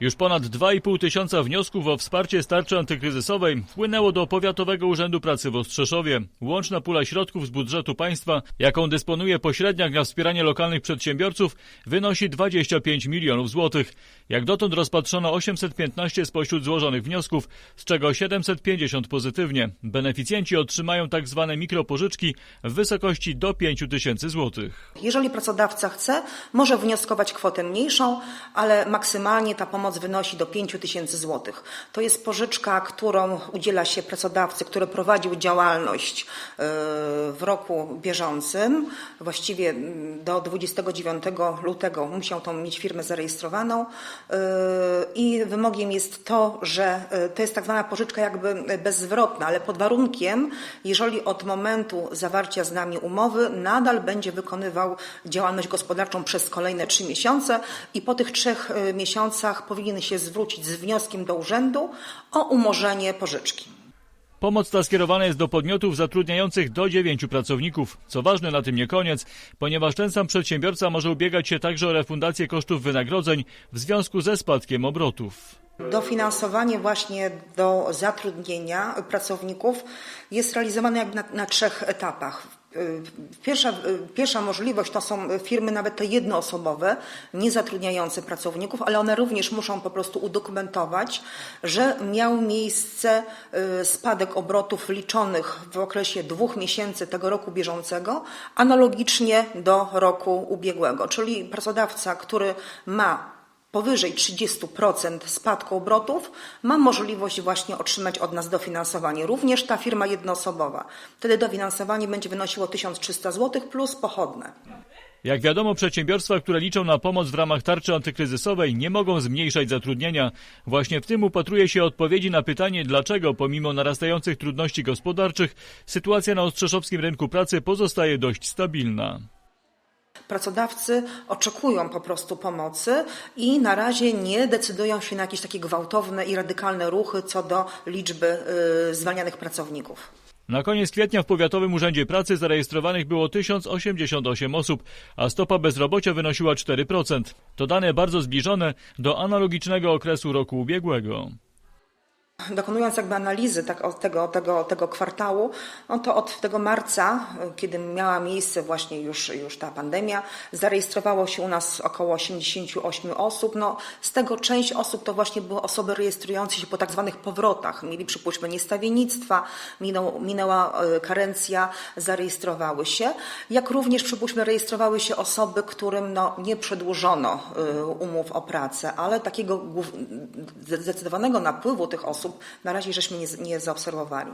Już ponad 2,5 tysiąca wniosków o wsparcie z tarczy antykryzysowej wpłynęło do Powiatowego Urzędu Pracy w Ostrzeszowie. Łączna pula środków z budżetu państwa, jaką dysponuje pośredniak na wspieranie lokalnych przedsiębiorców, wynosi 25 milionów złotych. Jak dotąd rozpatrzono 815 spośród złożonych wniosków, z czego 750 pozytywnie. Beneficjenci otrzymają tak zwane mikropożyczki w wysokości do 5 tysięcy złotych. Jeżeli pracodawca chce, może wnioskować kwotę mniejszą, ale maksymalnie ta pomoc wynosi do 5 tysięcy złotych. To jest pożyczka, którą udziela się pracodawcy, który prowadził działalność yy, w roku bieżącym. Właściwie mm, do 29 lutego musiał tą mieć firmę zarejestrowaną yy, i wymogiem jest to, że yy, to jest tak zwana pożyczka jakby bezzwrotna, ale pod warunkiem, jeżeli od momentu zawarcia z nami umowy nadal będzie wykonywał działalność gospodarczą przez kolejne trzy miesiące i po tych trzech miesiącach powinien się zwrócić z wnioskiem do urzędu o umorzenie pożyczki. Pomoc ta skierowana jest do podmiotów zatrudniających do 9 pracowników. Co ważne, na tym nie koniec, ponieważ ten sam przedsiębiorca może ubiegać się także o refundację kosztów wynagrodzeń w związku ze spadkiem obrotów. Dofinansowanie właśnie do zatrudnienia pracowników jest realizowane jakby na, na trzech etapach. Y, Pierwsza, y, pierwsza możliwość to są firmy nawet te jednoosobowe, nie zatrudniające pracowników, ale one również muszą po prostu udokumentować, że miał miejsce y, spadek obrotów liczonych w okresie dwóch miesięcy tego roku bieżącego, analogicznie do roku ubiegłego. Czyli pracodawca, który ma powyżej 30% spadku obrotów, ma możliwość właśnie otrzymać od nas dofinansowanie. Również ta firma jednoosobowa. Wtedy dofinansowanie będzie wynosiło 1300 zł plus pochodne. Jak wiadomo, przedsiębiorstwa, które liczą na pomoc w ramach tarczy antykryzysowej, nie mogą zmniejszać zatrudnienia. Właśnie w tym upatruje się odpowiedzi na pytanie, dlaczego pomimo narastających trudności gospodarczych sytuacja na ostrzeszowskim rynku pracy pozostaje dość stabilna. Pracodawcy oczekują po prostu pomocy i na razie nie decydują się na jakieś takie gwałtowne i radykalne ruchy co do liczby y, zwalnianych pracowników. Na koniec kwietnia w Powiatowym Urzędzie Pracy zarejestrowanych było 1088 osób, a stopa bezrobocia wynosiła 4%. To dane bardzo zbliżone do analogicznego okresu roku ubiegłego. Dokonując jakby analizy tak, od tego, tego, tego kwartału, no to od tego marca, kiedy miała miejsce właśnie już, już ta pandemia, zarejestrowało się u nas około 88 osób. No, z tego część osób to właśnie były osoby rejestrujące się po tak zwanych powrotach. Mieli przypuśćmy niestawiennictwa, minął, minęła e, karencja, zarejestrowały się. Jak również przypuśćmy rejestrowały się osoby, którym no, nie przedłużono e, umów o pracę, ale takiego zdecydowanego napływu tych osób na razie żeśmy nie, nie zaobserwowali.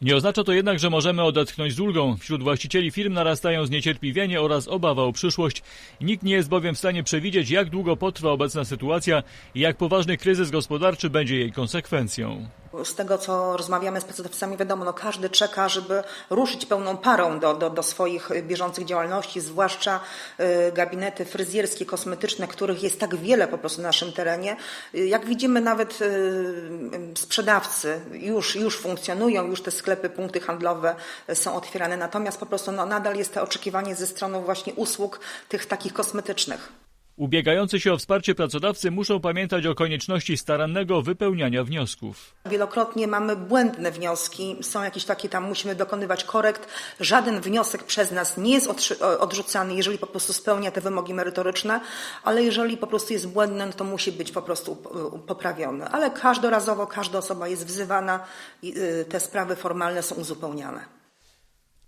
Nie oznacza to jednak, że możemy odetchnąć z ulgą. Wśród właścicieli firm narastają zniecierpliwienie oraz obawa o przyszłość. Nikt nie jest bowiem w stanie przewidzieć, jak długo potrwa obecna sytuacja i jak poważny kryzys gospodarczy będzie jej konsekwencją. Z tego, co rozmawiamy z pracodawcami, wiadomo, no każdy czeka, żeby ruszyć pełną parą do, do, do swoich bieżących działalności, zwłaszcza y, gabinety fryzjerskie, kosmetyczne, których jest tak wiele po prostu na naszym terenie. Jak widzimy, nawet y, sprzedawcy już, już funkcjonują, już te sklepy, punkty handlowe y, są otwierane, natomiast po prostu no, nadal jest to oczekiwanie ze strony właśnie usług tych takich kosmetycznych. Ubiegający się o wsparcie pracodawcy muszą pamiętać o konieczności starannego wypełniania wniosków. Wielokrotnie mamy błędne wnioski, są jakieś takie tam, musimy dokonywać korekt. Żaden wniosek przez nas nie jest odrzucany, jeżeli po prostu spełnia te wymogi merytoryczne, ale jeżeli po prostu jest błędny, no to musi być po prostu y, poprawiony. Ale każdorazowo każda osoba jest wzywana y, te sprawy formalne są uzupełniane.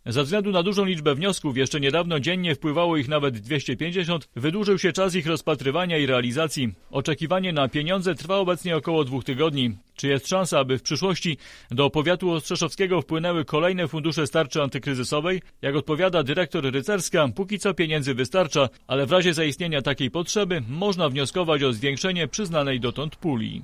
Ze względu na dużą liczbę wniosków, jeszcze niedawno dziennie wpływało ich nawet 250, wydłużył się czas ich rozpatrywania i realizacji. Oczekiwanie na pieniądze trwa obecnie około dwóch tygodni. Czy jest szansa, aby w przyszłości do powiatu ostrzeszowskiego wpłynęły kolejne fundusze starczy antykryzysowej? Jak odpowiada dyrektor Rycerska, póki co pieniędzy wystarcza, ale w razie zaistnienia takiej potrzeby można wnioskować o zwiększenie przyznanej dotąd puli.